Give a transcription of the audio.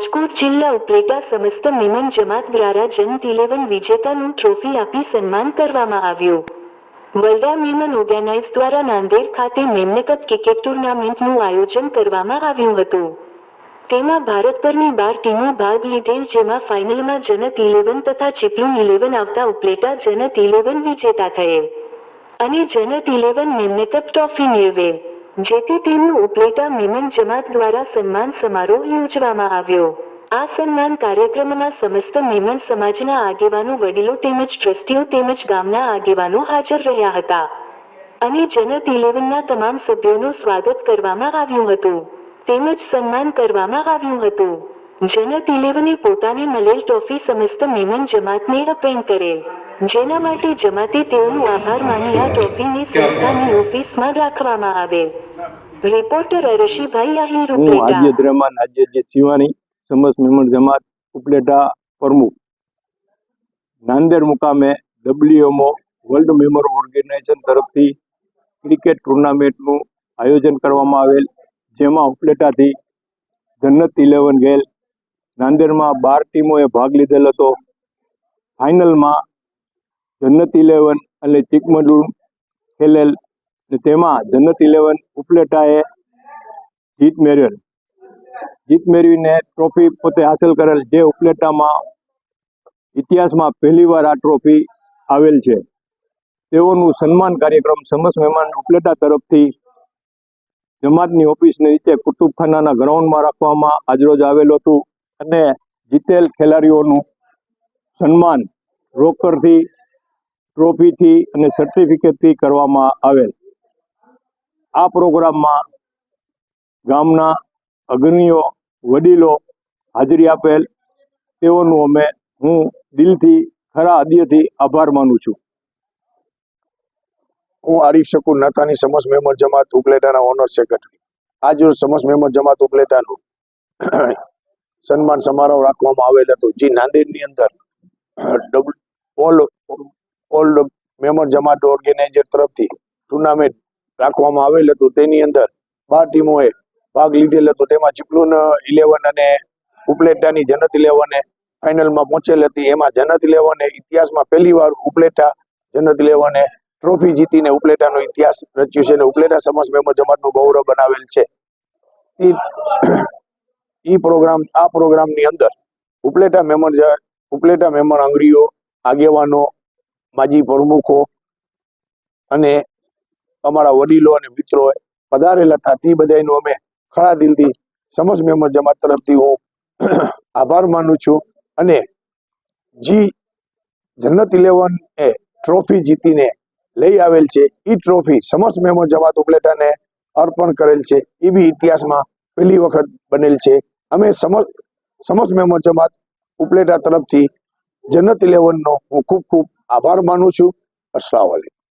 રાજકોટ જિલ્લા ઉપલેટા સમસ્ત મેમન જમાત દ્વારા જનત ઇલેવન વિજેતાનું ટ્રોફી આપી સન્માન કરવામાં આવ્યું. વલ્ડા મ્યુમન ઓર્ગેનાઇઝ દ્વારા નાંદેડ ખાતે મેમનકપ ક્રિકેટ ટુર્નામેન્ટનું આયોજન કરવામાં આવ્યું હતું. તેમાં ભારત પરની બાર ટીમો ભાગ લીધેલ જેમાં ફાઇનલમાં જનત ઇલેવન તથા ચીપલું ઇલેવન આવતા ઉપલેટા જનત ઇલેવન વિજેતા થયેલ અને જનત ઇલેવન મેમનકપ ટ્રોફી મેળવેલ જેથી તેમનું ઉપલેટા મેમન જમાત દ્વારા સન્માન સમારોહ યોજવામાં આવ્યો. આ સન્માન કાર્યક્રમમાં સમસ્ત મેમન સમાજના આગેવાનો, વડીલો તેમજ ટ્રસ્ટીઓ તેમજ ગામના આગેવાનો હાજર રહ્યા હતા. અને જનત ઇલેવનના તમામ સભ્યોનું સ્વાગત કરવામાં આવ્યું હતું. તેમજ સન્માન કરવામાં આવ્યું હતું. જનત ઇલેવને પોતાને મળેલ ટ્રોફી સમસ્ત મેમન જમાતને અર્પણ કરેલ. જેના માટે જમાતે તેઓનું આભાર માની આ ટ્રોફીને સંસ્થાની ઓફિસમાં રાખવામાં આવેલ રિપોર્ટર અરશીભાઈ આહિર હું ઉપલેટા. હાજિદ આજે જે શિવાની સમસ મેમણ જમાત ઉપલેટા પ્રમુખ નાંદેડ મુકામે ડબ્લ્યુએમઓ વર્લ્ડ મેમર ઓર્ગેનાઇઝેશન તરફથી ક્રિકેટ ટુર્નામેન્ટનું આયોજન કરવામાં આવેલ જેમાં ઉપલેટાથી જન્નત ઇલેવન ગેલ નાંદેડમાં બાર ટીમોએ ભાગ લીધેલ હતો. ફાઇનલમાં જન્નત ઇલેવન અને ચીકમગલુર ખેલેલ તેમાં જન્નત ઇલેવન ઉપલેટાએ જીત મેળવેલ. જીત મેળવીને ટ્રોફી પોતે હાંસલ કરેલ જે ઉપલેટામાં ઇતિહાસમાં પહેલીવાર આ ટ્રોફી આવેલ છે. તેઓનું સન્માન કાર્યક્રમ સમસ્ત મહેમાન ઉપલેટા તરફથી જમાતની ઓફિસની નીચે કુતુબખાનાના ગ્રાઉન્ડમાં રાખવામાં આજરોજ આવેલું હતું અને જીતેલ ખેલાડીઓનું સન્માન રોકડથી ટ્રોફીથી અને સર્ટિફિકેટથી કરવામાં આવેલ. આ પ્રોગ્રામમાં ગામના અગ્રણીઓ, વડીલો હાજરી આપેલ. તેઓનું અમે હું દિલથી, ખરા હૃદયથી આભાર માનું છું. હું આરીફ શકુર નાતાની સમસ મેમ્બર જમાત ઉપલેટાના ઓનર સેક્રેટરી આજ રોજ સમસ્ત મેમ્બર જમાત ઉપલેટાનું સન્માન સમારોહ રાખવામાં આવેલ હતો. જે નાંદેડની અંદર ઓલ ઓલ મેમ્બર જમાત ઓર્ગેનાઇઝર તરફથી ટુર્નામેન્ટ રાખવામાં આવેલ હતું. તેની અંદર બાર ટીમોએ ભાગ લીધેલ હતો. તેમાં ચીપલુન ઇલેવન અને ઉપલેટાની જનત ઇલેવને ફાઇનલમાં પહોંચેલ હતી. એમાં જનત ઇલેવને ઇતિહાસમાં પહેલી વાર ઉપલેટા જનત ઇલેવને ટ્રોફી જીતીને ઉપલેટાનો ઇતિહાસ રચ્યું છે અને ઉપલેટા સમાજ મેમ્બર જમાતનું ગૌરવ બનાવેલ છે. ઈ પ્રોગ્રામ, આ પ્રોગ્રામની અંદર ઉપલેટા મેમ્બર ઉપલેટા મેમ્બર આંગળીઓ આગેવાનો, માજી પ્રમુખો અને અમારા વડીલો અને મિત્રો પધારેલા હતા. તે બધાયનું અમે ખરા દિલથી સમસ્ત મેમ્બર જમાત તરફથી હું આભાર માનું છું. અને જી જન્નત ઇલેવન એ ટ્રોફી જીતીને લઈ આવેલ છે. એ ટ્રોફી સમસ્ત મેમો જમાત ઉપલેટાને અર્પણ કરેલ છે. એ બી ઇતિહાસમાં પહેલી વખત બનેલ છે. અમે સમસ્ત સમસ્ત મેમ્બર જમાત ઉપલેટા તરફથી જન્નત ઇલેવનનો હું ખૂબ ખૂબ આભાર માનું છું. અસલામ